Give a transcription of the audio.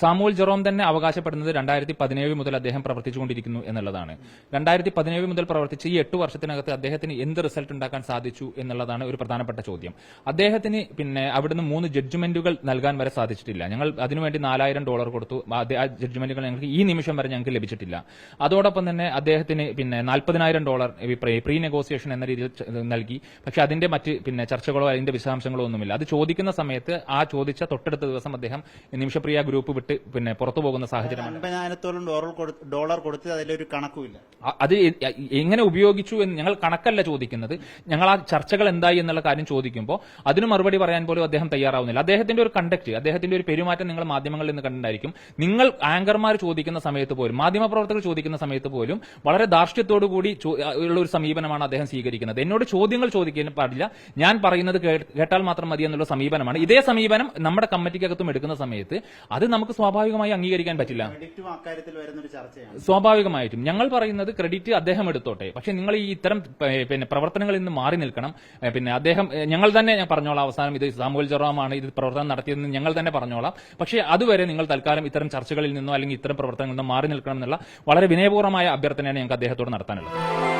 Samuel Jerome തന്നെ അവകാശപ്പെടുന്നത് രണ്ടായിരത്തി പതിനേഴ് മുതൽ അദ്ദേഹം പ്രവർത്തിച്ചുകൊണ്ടിരിക്കുന്നു എന്നുള്ളതാണ്. രണ്ടായിരത്തി പതിനേഴ് മുതൽ പ്രവർത്തിച്ച് ഈ എട്ട് വർഷത്തിനകത്ത് അദ്ദേഹത്തിന് എന്ത് റിസൾട്ട് ഉണ്ടാക്കാൻ സാധിച്ചു എന്നുള്ളതാണ് ഒരു പ്രധാനപ്പെട്ട ചോദ്യം. അദ്ദേഹത്തിന് പിന്നെ അവിടുന്ന് മൂന്ന് ജഡ്ജ്മെന്റുകൾ നൽകാൻ വരെ സാധിച്ചിട്ടില്ല. ഞങ്ങൾ അതിനുവേണ്ടി നാലായിരം ഡോളർ കൊടുത്തു. ആ ജഡ്ജ്മെന്റുകൾ ഞങ്ങൾക്ക് ഈ നിമിഷം വരെ ഞങ്ങൾക്ക് ലഭിച്ചിട്ടില്ല. അതോടൊപ്പം തന്നെ അദ്ദേഹത്തിന് പിന്നെ നാൽപ്പതിനായിരം ഡോളർ പ്രീ നെഗോസിയേഷൻ എന്ന രീതിയിൽ നൽകി. പക്ഷെ അതിന്റെ മറ്റ് പിന്നെ ചർച്ചകളോ അതിന്റെ വിശദാംശങ്ങളോ ഒന്നുമില്ല. അത് ചോദിക്കുന്ന സമയത്ത് ആ ചോദിച്ച തൊട്ടടുത്ത ദിവസം അദ്ദേഹം നിമിഷപ്രിയ ഗ്രൂപ്പ് വിട്ട് പിന്നെ പുറത്തു പോകുന്ന സാഹചര്യമാണ്. അൻപതിനായിരത്തോളം ഡോളർ കൊടു- ഡോളർ കൊടുത്ത് അതിലൊരു കണക്കുമില്ല. അത് എങ്ങനെ ഉപയോഗിച്ചു എന്ന് ഞങ്ങൾ കണക്കല്ല ചോദിക്കുന്നത്. ഞങ്ങൾ ആ ചർച്ചകൾ എന്തായി എന്നുള്ള കാര്യം ചോദിക്കുമ്പോൾ അതിന് മറുപടി പറയാൻ പോലും അദ്ദേഹം തയ്യാറാവുന്നില്ല. അദ്ദേഹത്തിന്റെ ഒരു കണ്ടക്ട് അദ്ദേഹത്തിന്റെ ഒരു പെരുമാറ്റം നിങ്ങൾ മാധ്യമങ്ങളിൽ നിന്ന് കണ്ടിട്ടുണ്ടായിരിക്കും. നിങ്ങൾ ആങ്കർമാർ ചോദിക്കുന്ന സമയത്ത് പോലും മാധ്യമപ്രവർത്തകർ ചോദിക്കുന്ന സമയത്ത് പോലും വളരെ ധാർഷ്ട്യത്തോടു കൂടി ഉള്ള ഒരു സമീപനമാണ് അദ്ദേഹം സ്വീകരിക്കുന്നത്. എന്നോട് ചോദ്യങ്ങൾ ചോദിക്കാൻ പാടില്ല. ഞാൻ പറയുന്നത് കേട്ടാൽ മാത്രം മതി എന്നുള്ള സമീപനമാണ്. ഇതേ സമീപനം നമ്മുടെ കമ്മിറ്റിക്കകത്തും എടുക്കുന്ന സമയത്ത് അത് നമുക്ക് സ്വാഭാവികമായി അംഗീകരിക്കാൻ പറ്റില്ല. സ്വാഭാവികമായിട്ടും. ഞങ്ങൾ പറയുന്നത് ക്രെഡിറ്റ് അദ്ദേഹം എടുത്തോട്ടെ. പക്ഷെ നിങ്ങൾ ഈ ഇത്തരം പിന്നെ പ്രവർത്തനങ്ങളിൽ നിന്ന് മാറി നിൽക്കണം. പിന്നെ അദ്ദേഹം ഞങ്ങൾ തന്നെ ഞാൻ പറഞ്ഞോളാം അവസാനം ഇത് സാമൂഹ്യ ജെറോമാണ് ഇത് പ്രവർത്തനം നടത്തിയതെന്ന് ഞങ്ങൾ തന്നെ പറഞ്ഞോളാം. പക്ഷേ അതുവരെ നിങ്ങൾ തൽക്കാലം ഇത്തരം ചർച്ചകളിൽ നിന്നോ അല്ലെങ്കിൽ ഇത്തരം പ്രവർത്തനങ്ങളിൽ നിന്നോ മാറി നിൽക്കണം എന്നുള്ള വളരെ വിനയപൂർവമായ അഭ്യർത്ഥനയാണ് ഞങ്ങൾക്ക് അദ്ദേഹത്തോട് നടത്താനുള്ളത്.